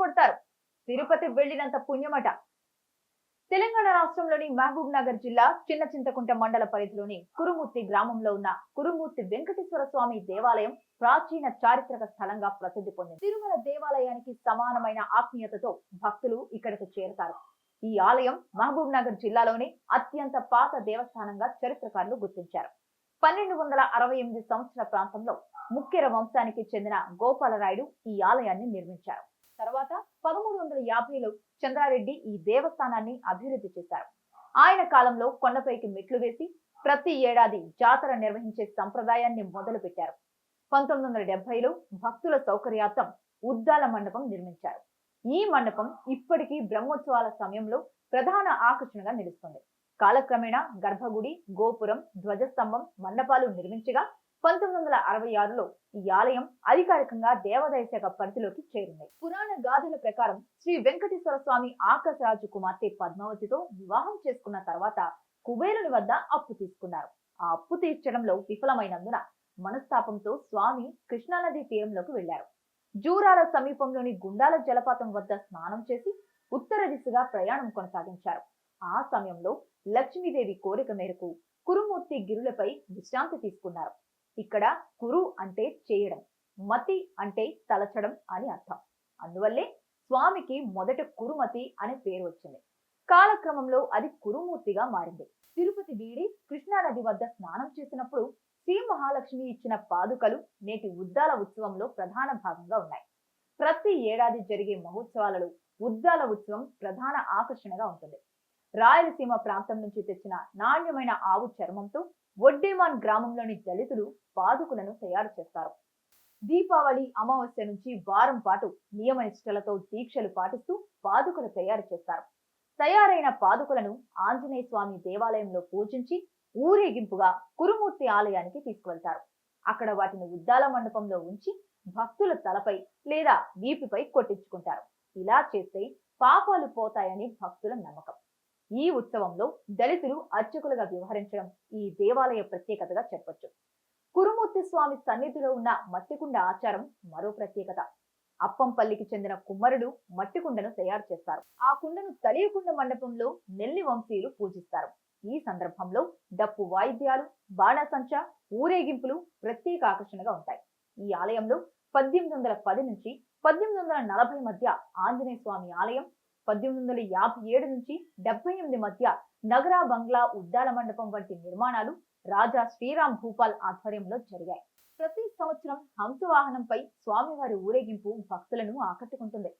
కొడతారు. తిరుపతి వెళ్ళినంత పుణ్యమట. తెలంగాణ రాష్ట్రంలోని మహబూబ్ నగర్ జిల్లా చిన్న చింతకుంట మండల పరిధిలోని కురుమూర్తి గ్రామంలో ఉన్న కురుమూర్తి వెంకటేశ్వర స్వామి దేవాలయం ప్రాచీన చారిత్రక స్థలంగా ప్రసిద్ధి పొందింది. తిరుమల దేవాలయానికి సమానమైన ఆత్మీయతతో భక్తులు ఇక్కడికి చేరుతారు. ఈ ఆలయం మహబూబ్ నగర్ జిల్లాలోని అత్యంత పాత దేవస్థానంగా చరిత్రకారులు గుర్తించారు. పన్నెండు వందల అరవై ఎనిమిది సంవత్సర ప్రాంతంలో ముక్కెర వంశానికి చెందిన గోపాలరాయుడు ఈ ఆలయాన్ని నిర్మించారు. తర్వాత పదమూడు వందల యాభైలో చంద్రారెడ్డి ఈ దేవస్థానాన్ని అభివృద్ధి చేశారు. ఆయన కాలంలో కొండపైకి మెట్లు వేసి ప్రతి ఏడాది జాతర నిర్వహించే సంప్రదాయాన్ని మొదలుపెట్టారు. పంతొమ్మిది వందల డెబ్బైలో భక్తుల సౌకర్యార్థం ఉద్దాల మండపం నిర్మించారు. ఈ మండపం ఇప్పటికీ బ్రహ్మోత్సవాల సమయంలో ప్రధాన ఆకర్షణగా నిలుస్తుంది. కాలక్రమేణా గర్భగుడి గోపురం ధ్వజస్తంభం మండపాలు నిర్మించగా పంతొమ్మిది వందల అరవై ఆరులో ఈ ఆలయం అధికారికంగా దేవాదాయ శాఖ పరిధిలోకి చేరింది. పురాణ గాథల ప్రకారం శ్రీ వెంకటేశ్వర స్వామి ఆకాశరాజు కుమార్తె పద్మావతితో వివాహం చేసుకున్న తర్వాత కుబేరుని వద్ద అప్పు తీసుకున్నారు. ఆ అప్పు తీర్చడంలో విఫలమైనందున మనస్తాపంతో స్వామి కృష్ణానది తీరంలోకి వెళ్ళారు జూరాల సమీపంలోని గుండాల జలపాతం వద్ద స్నానం చేసి ఉత్తర దిశగా ప్రయాణం కొనసాగించారు. ఆ సమయంలో లక్ష్మీదేవి కోరిక మేరకు కురుమూర్తి గిరులపై విశ్రాంతి తీసుకున్నారు. ఇక్కడ కురు అంటే చేయడం మతి అంటే తలచడం అని అర్థం. అందువల్లే స్వామికి మొదట కురుమతి అనే పేరు వచ్చింది. కాలక్రమంలో అది కురుమూర్తిగా మారింది. తిరుపతి వీడి కృష్ణానది వద్ద స్నానం చేసినప్పుడు శ్రీ మహాలక్ష్మి ఇచ్చిన పాదుకలు నేటి ఉద్దాల ఉత్సవంలో ప్రధాన భాగంగా ఉన్నాయి. ప్రతి ఏడాది జరిగే మహోత్సవాలలో ఉద్దాల ఉత్సవం ప్రధాన ఆకర్షణగా ఉంటుంది. రాయలసీమ ప్రాంతం నుంచి తెచ్చిన నాణ్యమైన ఆవు చర్మంతో వడ్డేమాన్ గ్రామంలోని దళితులు పాదుకులను తయారు చేస్తారు. దీపావళి అమావాస్య నుంచి వారం పాటు నియమ నిష్ఠలతో దీక్షలు పాటిస్తూ పాదుకలు తయారు చేస్తారు. తయారైన పాదుకలను ఆంజనేయ స్వామి దేవాలయంలో పూజించి ఊరేగింపుగా కురుమూర్తి ఆలయానికి తీసుకువెళ్తారు. అక్కడ వాటిని ఉద్దాల మండపంలో ఉంచి భక్తుల తలపై లేదా వీపుపై కొట్టించుకుంటారు. ఇలా చేస్తే పాపాలు పోతాయని భక్తుల నమ్మకం. ఈ ఉత్సవంలో దళితులు అర్చకులుగా వ్యవహరించడం ఈ దేవాలయ ప్రత్యేకతగా చెప్పొచ్చు. కురుమూర్తి స్వామి సన్నిధిలో ఉన్న మట్టికుండ ఆచారం మరో ప్రత్యేకత. అప్పంపల్లికి చెందిన కుమ్మరుడు మట్టికుండను తయారు చేస్తారు. ఆ కుండను తలియకుండ మండపంలో నెల్లి వంశీయులు పూజిస్తారు. ఈ సందర్భంలో డప్పు వాయిద్యాలు బాణసంచ ఊరేగింపులు ప్రత్యేక ఆకర్షణగా ఉంటాయి. ఈ ఆలయంలో పద్దెనిమిది వందల పది నుంచి పద్దెనిమిది వందల నలభై మధ్య ఆంజనేయ స్వామి ఆలయం పద్దెనిమిది వందల యాభై ఏడు నుంచి డెబ్బై ఎనిమిది మధ్య నగరా బంగ్లా ఉద్దాల మండపం వంటి నిర్మాణాలు రాజా శ్రీరామ్ భూపాల్ ఆధ్వర్యంలో జరిగాయి. ప్రతి సంవత్సరం హంసవాహనంపై స్వామివారి ఊరేగింపు భక్తులను ఆకట్టుకుంటుంది.